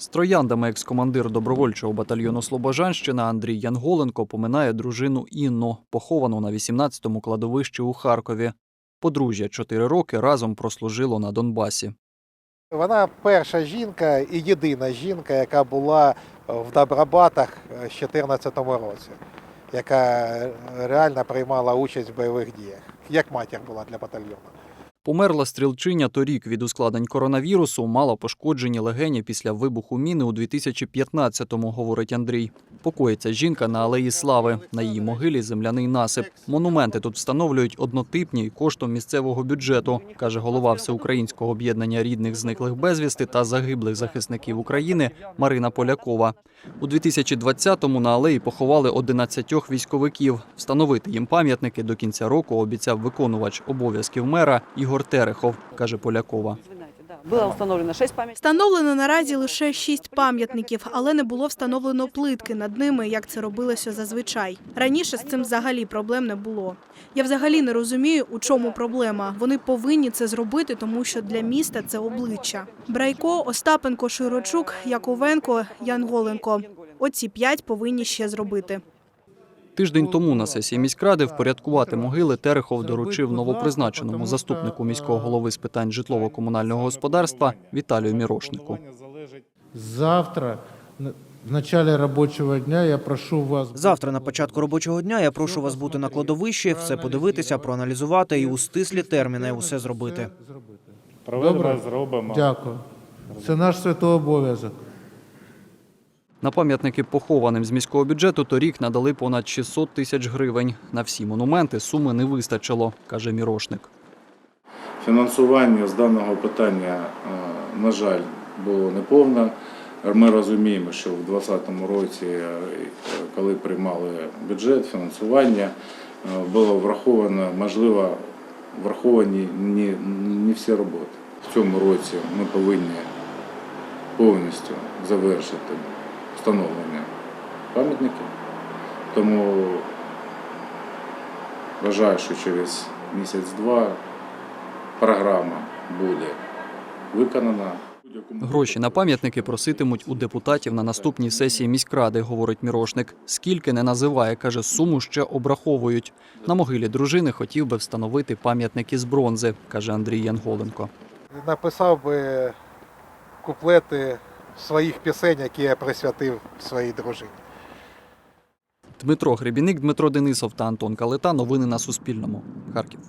З трояндами екс-командир добровольчого батальйону Слобожанщина Андрій Янголенко поминає дружину Інну, поховану на 18-му кладовищі у Харкові. Подружжя чотири роки разом прослужило на Донбасі. Вона перша жінка і єдина жінка, яка була в Добробатах е, в 2014 році, яка реально приймала участь в бойових діях. Як матір була для батальйону. Померла стрілчиня торік від ускладнень коронавірусу, мала пошкоджені легені після вибуху міни у 2015-му, говорить Андрій. Покоїться жінка на Алеї Слави. На її могилі земляний насип. Монументи тут встановлюють однотипні і коштом місцевого бюджету, каже голова Всеукраїнського об'єднання рідних зниклих безвісти та загиблих захисників України Марина Полякова. У 2020-му на алеї поховали 11 військовиків. Встановити їм пам'ятники до кінця року обіцяв виконувач обов'язків мера Ігор Терехов, каже Полякова. Было установлено 6 памятников. Встановлено наразі лише шість пам'ятників, але не було встановлено плитки над ними, як це робилося зазвичай. Раніше з цим взагалі проблем не було. Я взагалі не розумію, у чому проблема. Вони повинні це зробити, тому що для міста це обличчя. Брайко, Остапенко, Широчук, Яковенко, Янголенко. Оці п'ять повинні ще зробити. Тиждень тому на сесії міськради впорядкувати могили Терехов доручив новопризначеному заступнику міського голови з питань житлово-комунального господарства Віталію Мірошнику. Завтра, в начале рабочего дня, я прошу вас... Завтра на початку робочого дня я прошу вас бути на кладовищі, все подивитися, проаналізувати і у стислі терміни усе зробити. Добре? Зробимо. Дякую. Це наш святий обов'язок. На пам'ятники похованим з міського бюджету торік надали понад 600 тисяч гривень. На всі монументи суми не вистачило, каже Мірошник. Фінансування з даного питання, е, на жаль, було неповне. Ми розуміємо, що в 2020 році, е, коли приймали бюджет, фінансування, е, було враховано, можливо, враховані не, не всі роботи. В цьому році ми повинні повністю завершити встановлення пам'ятників. Тому вважаю, що через місяць-два програма буде виконана. Гроші на пам'ятники проситимуть у депутатів на наступній сесії міськради, говорить Мірошник. Скільки не називає, каже, суму ще обраховують. На могилі дружини хотів би встановити пам'ятники з бронзи, каже Андрій Янголенко. Написав би куплети своїх пісень, які я присвятив своїй дружині. Дмитро Гребіник, Дмитро Денисов та Антон Калита. Новини на Суспільному. Харків.